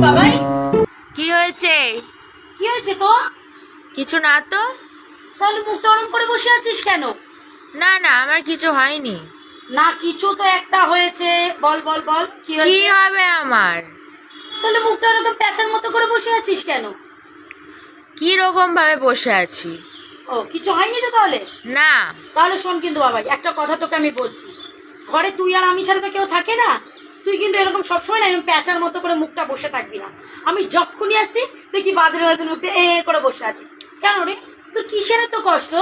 বাবাই। কি হয়েছে? কি হয়েছে তোর কিছু না তো? তাহলে মুখটা ওরম করে বসে আছিস কেন? না না আমার কিছু হয়নি। না কিছু তো একটা হয়েছে। বল বল বল কি কি হয়েছে? হবে আমার? তাহলে মুখটা ওরকম প্যাঁচার মতো করে বসে আছিস কেন? কি রকম ভাবে বসে আছি? ও কিছু হয়নি তো তাহলে? না। তাহলে শোন কিন্তু বাবাই একটা কথা তোকে আমি বলছি। ঘরে তুই আর আমি ছাড়া তো কেউ থাকে না। তুই কিন্তু এরকম সবসময় না এরকম প্যাঁচার মতো করে মুখটা বসে থাকবি না। আমি যখনই আসছি দেখি বাদের বাদের মুখটা এ এ করে বসে আছিস কেন রে? তোর কিসের তো কষ্ট?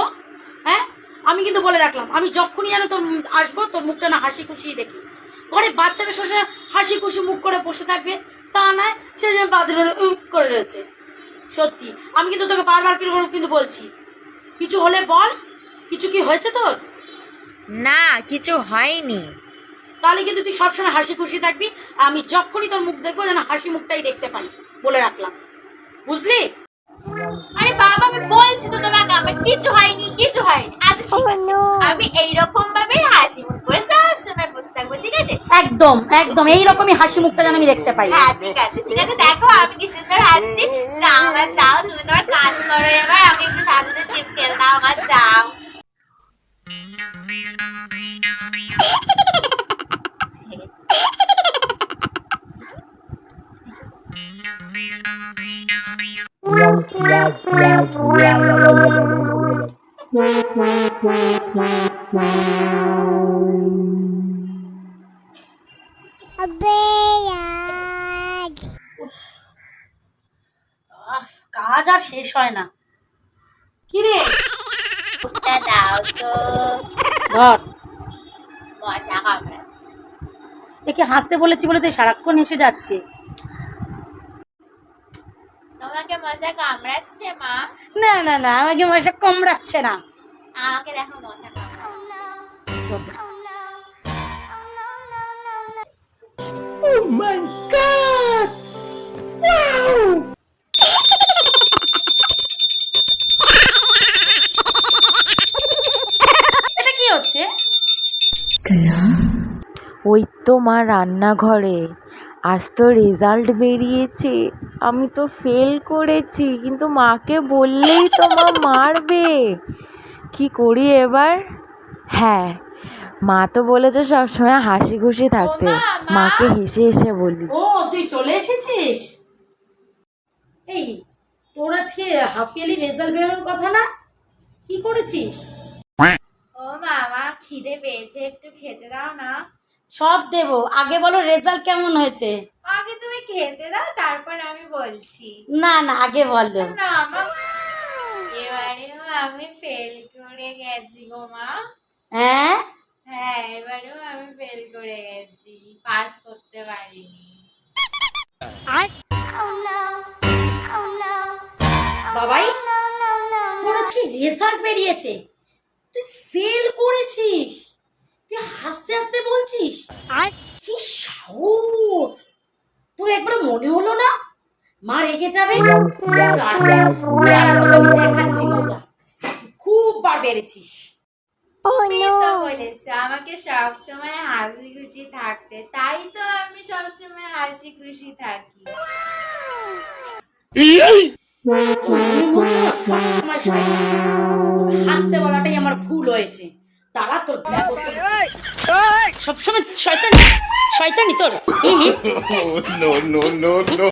হ্যাঁ? আমি কিন্তু বলে রাখলাম আমি যখনই যেন তোর আসব তোর মুখটা না হাসি খুশি দেখি। ঘরে বাচ্চারা সবসময় হাসি খুশি মুখ করে বসে থাকবে তা নয় সে যেন বাদের করে রয়েছে। সত্যি আমি কিন্তু তোকে বারবার কিন্তু বলছি কিছু হলে বল কিছু কি হয়েছে তোর? না কিছু হয়নি। তাহলে কিন্তু তুই সবসময় হাসি খুশি থাকবি আর আমি যখনই তোর মুখ দেখব যেন হাসি মুখটাই দেখতে পাই বলে রাখলাম। বুঝলি? আরে বাবা আমি বলছি তো তোমাকে আমার কিছু হয়নি কিছু হয়নি আচ্ছা ঠিক আছে আমি এইরকম ভাবে হাসি মুখ করে সব সময় বসে থাকব ঠিক আছে একদম একদম এইরকমই হাসি মুখটা যেন আমি দেখতে পাই হ্যাঁ ঠিক আছে ঠিক আছে দেখো আমি কি সুন্দর হাসছি যাও আমার যাও তুমি তোমার কাজ করো এবার আমাকে একটু সাথে সাথে চিপস খেয়ে দাও আমার যাও কাজ আর শেষ হয় না। কি রে ওটা দাও তো ধর। মজা কামড়াচ্ছে একে হাসতে বলেছি বলে তুই সারাক্ষণ হেসে যাচ্ছে তোমাকে মজা কামড়াচ্ছে মা? না না না আমাকে মশা কমড়াচ্ছে না। আমাকে দেখো মজা কামড়াচ্ছে। এটা কি হচ্ছে? ওই তো মা রান্নাঘরে। আজ তো রেজাল্ট বেরিয়েছে। আমি তো ফেল করেছি কিন্তু মাকে বললেই তো মা মারবে। কি করি এবার? হ্যাঁ মা তো বলেছে সবসময় হাসি খুশি থাকতে। মাকে হেসে হেসে বলি। ও তুই চলে এসেছিস? এই তোর আজকে হাফ ইয়ারলি রেজাল্ট বেরোনোর কথা না? কি করেছিস? ও মামা খিদে পেয়েছে একটু খেতে দাও না। সব দেব। আগে বলো রেজাল্ট কেমন হয়েছে? আগে তুমি খেতে দাও তারপর আমি বলছি। না না আগে বলো। না মা। এবারেও আমি ফেল করে গেছি গো মা। হ্যাঁ? হ্যাঁ এবারেও আমি ফেল করে গেছি। পাস করতে পারিনি। বাবাই তোর আজকে রেজাল্ট বেরিয়েছে। তুই ফেল করেছিস। তুই হাসতে হাসতে বলছিস? আর কি সাহস? তোর একবার মনে হলো না? মা রেগে যাবে? দেখাচ্ছি মজা খুব বার বেড়েছিস। আমাকে সবসময় হাসি খুশি থাকতে। তাই তো আমি সবসময় হাসি খুশি থাকি সবসময় হাসতে বলাটাই আমার ভুল হয়েছে? তারা তোর সবসময় শয়তানি শয়তানি তোর। No no, no, no.